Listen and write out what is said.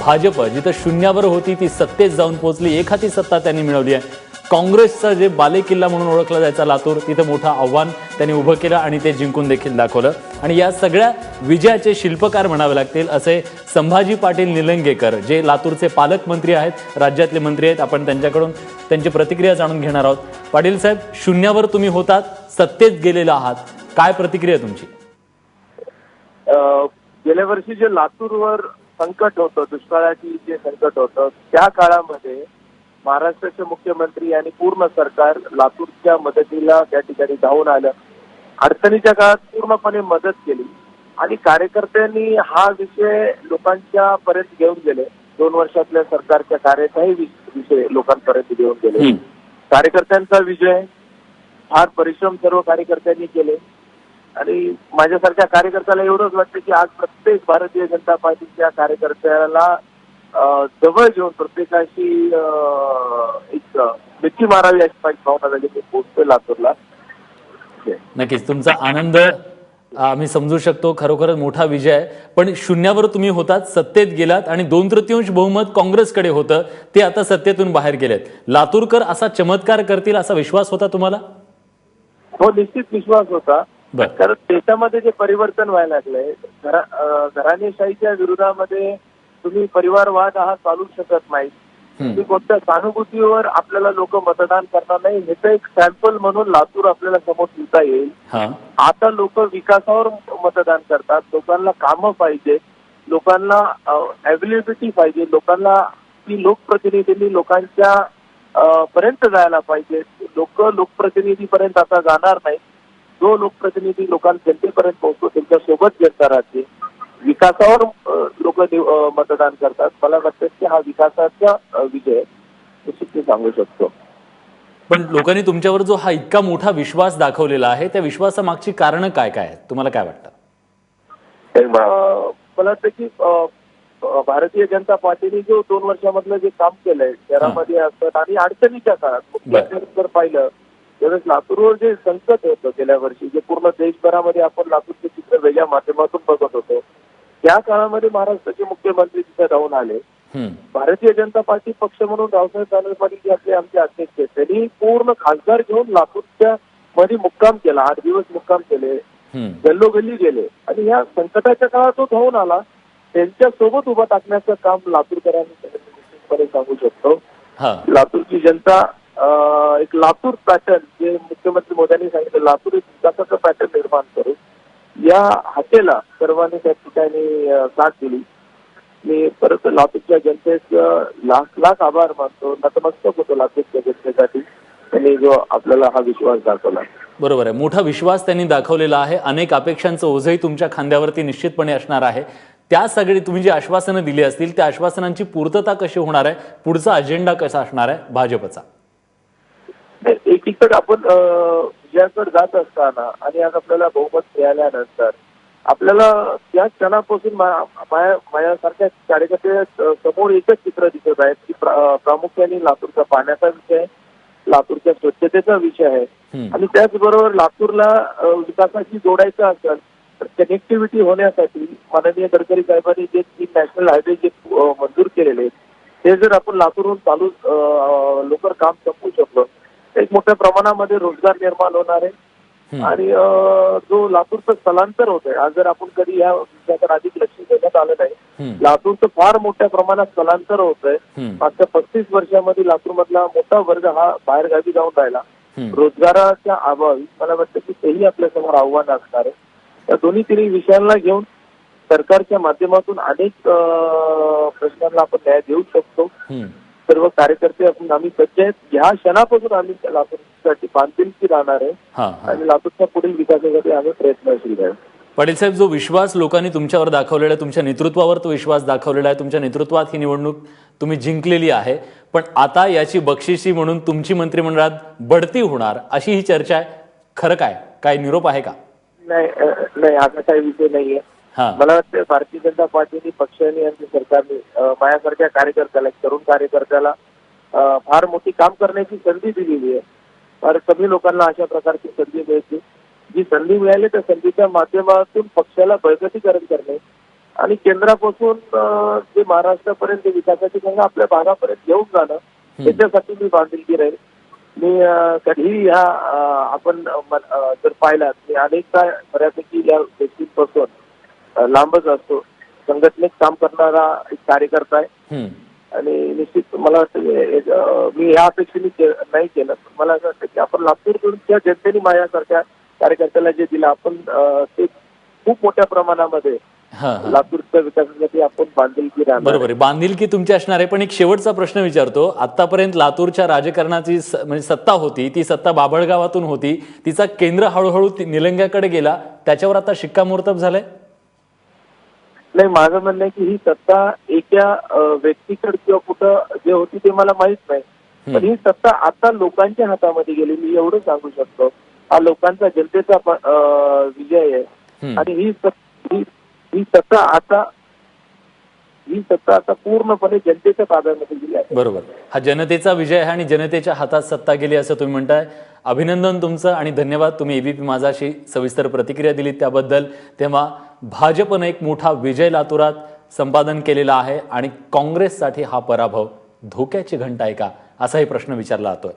भाजप जिथं शून्यावर होती ती सत्तेत जाऊन पोहोचली. एक हाती सत्ता त्यांनी मिळवली आहे. काँग्रेसचा जे बालेकिल्ला म्हणून ओळखला जायचा लातूर तिथं मोठं आव्हान त्यांनी उभं केलं आणि ते जिंकून देखील दाखवलं. आणि या सगळ्या विजयाचे शिल्पकार म्हणावे लागतील असे संभाजी पाटील निलंगेकर जे लातूरचे पालकमंत्री आहेत राज्यातले मंत्री आहेत आपण त्यांच्याकडून त्यांची प्रतिक्रिया जाणून घेणार आहोत. पाटील साहेब शून्यावर तुम्ही होतात सत्तेत गेलेला आहात. काय प्रतिक्रिया तुमची? गेल्या वर्षी जे लातूरवर संकट होतं दुष्काळाची जे संकट होतं त्या काळामध्ये महाराष्ट्राचे मुख्यमंत्री आणि पूर्ण सरकार लातूरच्या मदतीला त्या ठिकाणी धावून आलं. अडचणीच्या काळात पूर्णपणे मदत केली. आणि कार्यकर्त्यांनी हा विषय लोकांच्या पर्यंत घेऊन गेले. दोन वर्षातल्या सरकारच्या कार्याचाही विषय लोकांपर्यंत घेऊन गेले. कार्यकर्त्यांचा विजय फार परिश्रम सर्व कार्यकर्त्यांनी केले. आणि माझ्यासारख्या कार्यकर्त्याला एवढंच वाटतं की आज प्रत्येक भारतीय जनता पार्टीच्या कार्यकर्त्याला जवळ घेऊन प्रत्येकाशी एक मिठी मारावी अशी माझी भावना झाली मी पोहोचतोय लातूरला. नक्कीच. तुमचा आनंद आम्ही समजू शकतो. खरोखरच मोठा विजय आहे. पण शून्यावर तुम्ही होतात सत्तेत गेलात आणि दोन तृतीयांश बहुमत काँग्रेसकडे होतं. ते आता सत्तेतून बाहेर गेलेत. लातूरकर असा चमत्कार करतील असा विश्वास होता तुम्हाला? हो निश्चित विश्वास होता. कारण देशामध्ये जे परिवर्तन व्हायला लागलंय घराणेशाहीच्या विरोधामध्ये तुम्ही परिवारवाद हा चालू शकत नाही. तुम्ही कोणत्या सहानुभूतीवर आपल्याला लोक मतदान करणार नाही ह्याचं एक सॅम्पल म्हणून लातूर आपल्याला समोर ठेवता येईल. हा. आता लोक विकासावर मतदान करतात लोकांना कामं पाहिजे लोकांना अवेलेबिलिटी पाहिजे लोकांना ती लोकप्रतिनिधींनी लोकांच्या पर्यंत जायला पाहिजे. लोक लोकप्रतिनिधीपर्यंत आता जाणार नाही जो लोकप्रतिनिधी लोकांना जनतेपर्यंत पोहोचतो त्यांच्यासोबत जनता राहते विकासावर लोक मतदान करतात. मला वाटतं की हा विकासाचा विजय निश्चित मी सांगू शकतो. पण लोकांनी तुमच्यावर जो हा इतका मोठा विश्वास दाखवलेला आहे त्या विश्वासामागची कारणं काय काय आहेत? तुम्हाला काय वाटतं? मला वाटतं की भारतीय जनता पार्टीने जो दोन वर्षामधलं जे काम केलंय शहरामध्ये असत आणि अडचणीच्या काळात जर पाहिलं त्यावेळेस लातूरवर जे संकट होतं गेल्या वर्षी जे पूर्ण देशभरामध्ये आपण लातूरचे चित्र वेगळ्या माध्यमातून बघत होतो त्या काळामध्ये महाराष्ट्राचे मुख्यमंत्री तिथे जाऊन आले. भारतीय जनता पार्टी पक्ष म्हणून रावसाहेब दानवे पाटील जे आपले आमचे अध्यक्ष त्यांनी पूर्ण खासदार घेऊन लातूरच्या मध्ये मुक्काम केला आठ दिवस मुक्काम केले. गल्लोगल्ली गेले. आणि ह्या संकटाच्या काळात तो धावून आला. त्यांच्यासोबत उभा टाकण्याचं काम लातूरकरांनी सांगू शकतो. लातूरची जनता एक लातूर पॅटर्न जे मुख्यमंत्री मोद्यांनी सांगितलं लातूर एक विकासाचं पॅटर्न निर्माण करू या हाकेला सर्वांनी त्या ठिकाणी साथ दिली. मी परत लातूरच्या जनतेचं लाख लाख आभार मानतो. नतमस्तक होतो लातूरच्या जनतेसाठी. त्यांनी जो आपल्याला हा विश्वास दाखवला. बरोबर आहे. मोठा विश्वास त्यांनी दाखवलेला आहे. अनेक अपेक्षांचं ओझही तुमच्या खांद्यावरती निश्चितपणे असणार आहे. त्या सगळी तुम्ही जी आश्वासनं दिली असतील त्या आश्वासनांची पूर्तता कशी होणार आहे? पुढचा अजेंडा कसा असणार आहे? भाजपचा. एकीकडे आपण विजयाकडे जात असताना आणि आज आपल्याला बहुमत मिळाल्यानंतर आपल्याला त्या क्षणापासून माझ्यासारख्या कार्यकर्ते समोर एकच चित्र दिसत आहेत की प्रामुख्याने लातूरचा पाण्याचा विषय लातूरच्या स्वच्छतेचा विषय आहे. आणि त्याचबरोबर लातूरला विकासाशी जोडायचं असेल तर कनेक्टिव्हिटी होण्यासाठी माननीय गडकरी साहेबांनी जे तीन नॅशनल हायवे जे मंजूर केलेले ते जर आपण लातूरहून चालू लवकर काम संपू शकलो एक मोठ्या प्रमाणामध्ये रोजगार निर्माण होणार आहे. आणि जो लातूरचं स्थलांतर होत आहे आज जर आपण कधी या विषयाकडे अधिक लक्ष देण्यात आलं नाही. लातूरचं फार मोठ्या प्रमाणात स्थलांतर होत आहे. मागच्या पस्तीस वर्षामध्ये लातूर मधला मोठा वर्ग हा बाहेरगावी जाऊन राहिला. रोजगाराच्या अभावी मला वाटतं की तेही आपल्यासमोर आव्हान असणार आहे या दोन्ही तिन्ही विषयांना घेऊन सरकारच्या माध्यमातून अनेक प्रश्नांना आपण न्याय देऊ शकतो. सर्व कार्यकर्ते आपण आम्ही सज्ज आहेत. ह्या क्षणापासून आम्ही लातूरसाठी बांधिलकी राहणार आहे. आणि लातूरच्या पुढील विकासासाठी आम्ही प्रयत्नशील आहे. पाटील साहेब जो विश्वास लोकांनी तुमच्यावर दाखवलेला आहे तुमच्या नेतृत्वावर तो विश्वास दाखवलेला आहे तुमच्या नेतृत्वात ही निवडणूक तुम्ही जिंकलेली आहे. पण आता याची बक्षिसी म्हणून तुमची मंत्रिमंडळात बढती होणार अशी ही चर्चा आहे. खरं काय? काय निरोप आहे का? नाही नाही असा काही विषय नाहीये. मला वाटतं भारतीय जनता पार्टीने पक्षाने आणि सरकारने माझ्यासारख्या कार्यकर्त्याला तरुण कार्यकर्त्याला फार मोठी काम करण्याची संधी दिलेली आहे. फार कमी लोकांना अशा प्रकारची संधी मिळते. जी संधी मिळाली त्या संधीच्या माध्यमातून पक्षाला बळकटीकरण करणे आणि केंद्रापासून जे महाराष्ट्रापर्यंत विकासाची गंगा आपल्या भागापर्यंत घेऊन जाणं याच्यासाठी मी बांधिलकी राहील. मी कधीही ह्या आपण जर पाहिलात मी अनेकदा बऱ्यापैकी या व्यक्तींपासून लांबच असतो. संघटनेत काम करणारा एक कार्यकर्ता आहे. आणि निश्चित मला वाटतं मी ह्या अपेक्षेने नाही केलं. मला असं वाटतं की आपण लातूर त्या जनतेने माझ्यासारख्या कार्यकर्त्याला जे दिलं आपण ते खूप मोठ्या प्रमाणामध्ये लातूरच्या विकासासाठी आपण बांधिलकी बरोबर आहे. बांधिलकी तुमची असणार आहे. पण एक शेवटचा प्रश्न विचारतो. आतापर्यंत लातूरच्या राजकारणाची म्हणजे सत्ता होती. ती सत्ता बाभळगावातून होती. तिचा केंद्र हळूहळू निलंग्याकडे गेला. त्याच्यावर आता शिक्कामोर्तब झालंय? नाही माझं म्हणणं आहे की ही सत्ता एका व्यक्तीकडे किंवा कुठं जे होती ते मला माहीत नाही. पण ही सत्ता आता लोकांच्या हातामध्ये गेली मी एवढं सांगू शकतो. हा लोकांचा जनतेचा विजय आहे. आणि ही ही ही सत्ता आता ही सत्ता आता पूर्णपणे जनतेच्या ताब्यामध्ये गेली आहे. बरोबर. हा जनतेचा विजय आहे आणि जनतेच्या हातात सत्ता गेली असं तुम्ही म्हणताय. अभिनंदन तुमचं आणि धन्यवाद. तुम्ही एबीपी माझाशी सविस्तर प्रतिक्रिया दिली त्याबद्दल. तेव्हा भाजपनं एक मोठा विजय लातूरात संपादन केलेला आहे आणि काँग्रेससाठी हा पराभव धोक्याची घंटा आहे का? असाही प्रश्न विचारला जातोय.